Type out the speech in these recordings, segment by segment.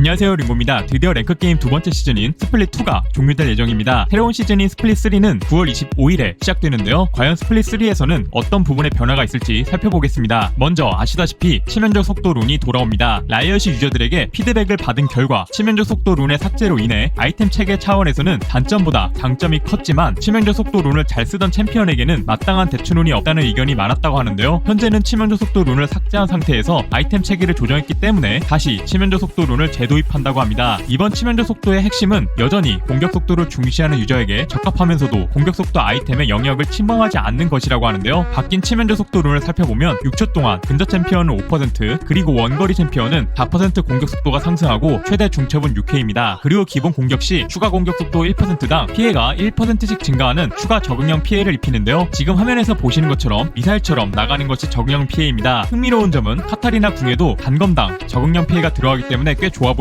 안녕하세요 링고입니다. 드디어 랭크게임 두 번째 시즌인 스플릿2가 종료될 예정입니다. 새로운 시즌인 스플릿3는 9월 25일에 시작되는데요. 과연 스플릿3에서는 어떤 부분의 변화가 있을지 살펴보겠습니다. 먼저 아시다시피 치명적 속도 룬이 돌아옵니다. 라이엇이 유저들에게 피드백을 받은 결과 치명적 속도 룬의 삭제로 인해 아이템 체계 차원에서는 단점보다 장점이 컸지만 치명적 속도 룬을 잘 쓰던 챔피언에게는 마땅한 대추룬이 없다는 의견이 많았다고 하는데요. 현재는 치명적 속도 룬을 삭제한 상태에서 아이템 체계를 조정했기 때문에 다시 치명적 속도 룬을 재 도입한다고 합니다. 이번 치명적 속도의 핵심은 여전히 공격 속도를 중시하는 유저에게 적합하면서도 공격 속도 아이템의 영역을 침범하지 않는 것이라고 하는데요. 바뀐 치명적 속도 룬을 살펴보면 6초 동안 근접 챔피언은 5% 그리고 원거리 챔피언은 4% 공격 속도가 상승하고 최대 중첩은 6회입니다. 그리고 기본 공격 시 추가 공격 속도 1%당 피해가 1%씩 증가하는 추가 적응형 피해를 입히는데요. 지금 화면에서 보시는 것처럼 미사일처럼 나가는 것이 적응형 피해입니다. 흥미로운 점은 카타리나 궁에도 단검당 적응형 피해가 들어가기 때문에 꽤 좋아 보입니다.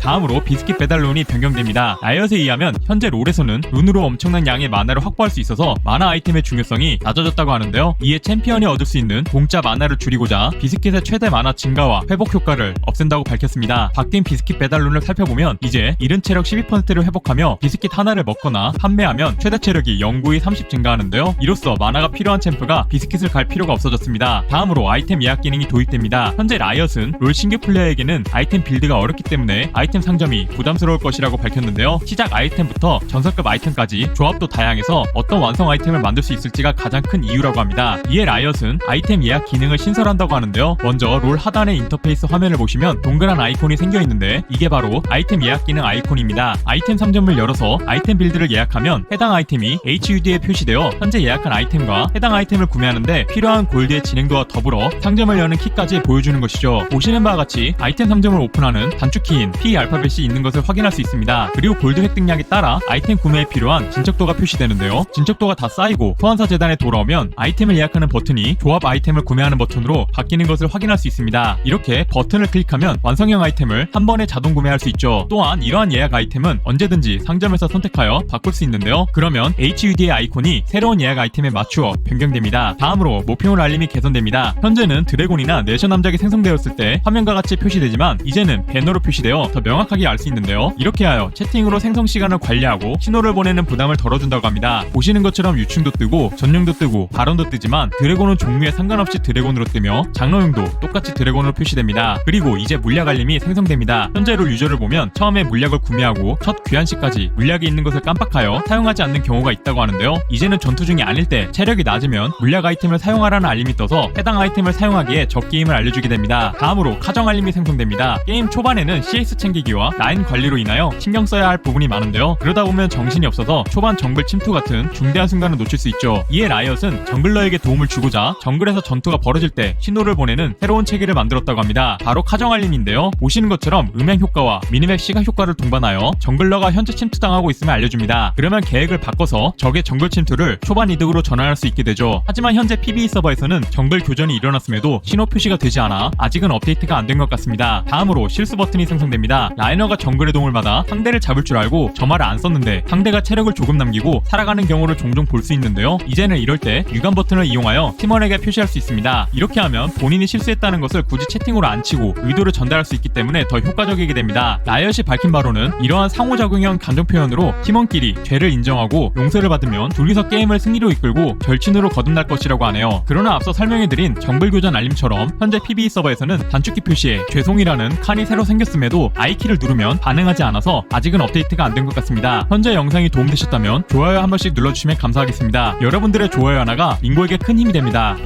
다음으로 비스킷 배달룬이 변경됩니다. 라이엇에 의하면 현재 롤에서는 룬으로 엄청난 양의 마나를 확보할 수 있어서 마나 아이템의 중요성이 낮아졌다고 하는데요. 이에 챔피언이 얻을 수 있는 공짜 마나를 줄이고자 비스킷의 최대 마나 증가와 회복 효과를 없앤다고 밝혔습니다. 바뀐 비스킷 배달룬을 살펴보면 이제 이른 체력 12%를 회복하며 비스킷 하나를 먹거나 판매하면 최대 체력이 0구이 30 증가하는데요. 이로써 마나가 필요한 챔프가 비스킷을 갈 필요가 없어졌습니다. 다음으로 아이템 예약 기능이 도입됩니다. 현재 라이엇은 롤 신규 플레이어에게는 아이템 빌드가 어렵기 때문에 아이템 상점이 부담스러울 것이라고 밝혔는데요. 시작 아이템부터 전설급 아이템까지 조합도 다양해서 어떤 완성 아이템을 만들 수 있을지가 가장 큰 이유라고 합니다. 이에 라이엇은 아이템 예약 기능을 신설한다고 하는데요. 먼저 롤 하단의 인터페이스 화면을 보시면 동그란 아이콘이 생겨 있는데 이게 바로 아이템 예약 기능 아이콘입니다. 아이템 상점을 열어서 아이템 빌드를 예약하면 해당 아이템이 HUD에 표시되어 현재 예약한 아이템과 해당 아이템을 구매하는데 필요한 골드의 진행도와 더불어 상점을 여는 키까지 보여주는 것이죠. 보시는 바와 같이 아이템 상점을 오픈하는 단축 키인 P 알파벳이 있는 것을 확인할 수 있습니다. 그리고 골드 획득량에 따라 아이템 구매에 필요한 진척도가 표시되는데요. 진척도가 다 쌓이고 소환사 재단에 돌아오면 아이템을 예약하는 버튼이 조합 아이템을 구매하는 버튼으로 바뀌는 것을 확인할 수 있습니다. 이렇게 버튼을 클릭하면 완성형 아이템을 한 번에 자동 구매할 수 있죠. 또한 이러한 예약 아이템은 언제든지 상점에서 선택하여 바꿀 수 있는데요. 그러면 HUD의 아이콘이 새로운 예약 아이템에 맞추어 변경됩니다. 다음으로 모핑홀 알림이 개선됩니다. 현재는 드래곤이나 내셔 남작이 생성되었을 때 화면과 같이 표시되지만 이제는 배너로 표시 되어 더 명확하게 알 수 있는데요. 이렇게 하여 채팅으로 생성 시간을 관리하고 신호를 보내는 부담을 덜어준다고 합니다. 보시는 것처럼 유충도 뜨고 전용도 뜨고 발언도 뜨지만 드래곤은 종류에 상관없이 드래곤으로 뜨며 장로용도 똑같이 드래곤으로 표시됩니다. 그리고 이제 물약 알림이 생성됩니다. 현재 롤 유저를 보면 처음에 물약을 구매하고 첫 귀환 시까지 물약이 있는 것을 깜빡하여 사용하지 않는 경우가 있다고 하는데요. 이제는 전투 중이 아닐 때 체력이 낮으면 물약 아이템을 사용하라는 알림이 떠서 해당 아이템을 사용하기에 적게임을 알려주게 됩니다. 다음으로 카정 알림이 생성됩니다. 게임 초반에는 CS 챙기기와 라인 관리로 인하여 신경 써야 할 부분이 많은데요. 그러다 보면 정신이 없어서 초반 정글 침투 같은 중대한 순간을 놓칠 수 있죠. 이에 라이엇은 정글러에게 도움을 주고자 정글에서 전투가 벌어질 때 신호를 보내는 새로운 체계를 만들었다고 합니다. 바로 카정 알림인데요. 보시는 것처럼 음향 효과와 미니맵 시각 효과를 동반하여 정글러가 현재 침투당하고 있음을 알려줍니다. 그러면 계획을 바꿔서 적의 정글 침투를 초반 이득으로 전환할 수 있게 되죠. 하지만 현재 PBE 서버에서는 정글 교전이 일어났음에도 신호 표시가 되지 않아 아직은 업데이트가 안 된 것 같습니다. 다음으로 실수 버튼이 생 성됩니다. 라이너가 정글의 도움을 받아 상대를 잡을 줄 알고 저 말을 안 썼는데 상대가 체력을 조금 남기고 살아가는 경우를 종종 볼 수 있는데요. 이제는 이럴 때 유감 버튼을 이용하여 팀원에게 표시할 수 있습니다. 이렇게 하면 본인이 실수했다는 것을 굳이 채팅으로 안 치고 의도를 전달할 수 있기 때문에 더 효과적이게 됩니다. 라이엇이 밝힌 바로는 이러한 상호작용형 감정 표현으로 팀원끼리 죄를 인정하고 용서를 받으면 둘이서 게임을 승리로 이끌고 절친으로 거듭날 것이라고 하네요. 그러나 앞서 설명해드린 정글 교전 알림처럼 현재 PBE 서버에서는 단축키 표시에 죄송이라는 칸이 새로 생겼 음에도 I키를 누르면 반응하지 않아서 아직은 업데이트가 안 된 것 같습니다. 현재 영상이 도움되셨다면 좋아요 한 번씩 눌러주시면 감사하겠습니다. 여러분들의 좋아요 하나가 링고에게 큰 힘이 됩니다.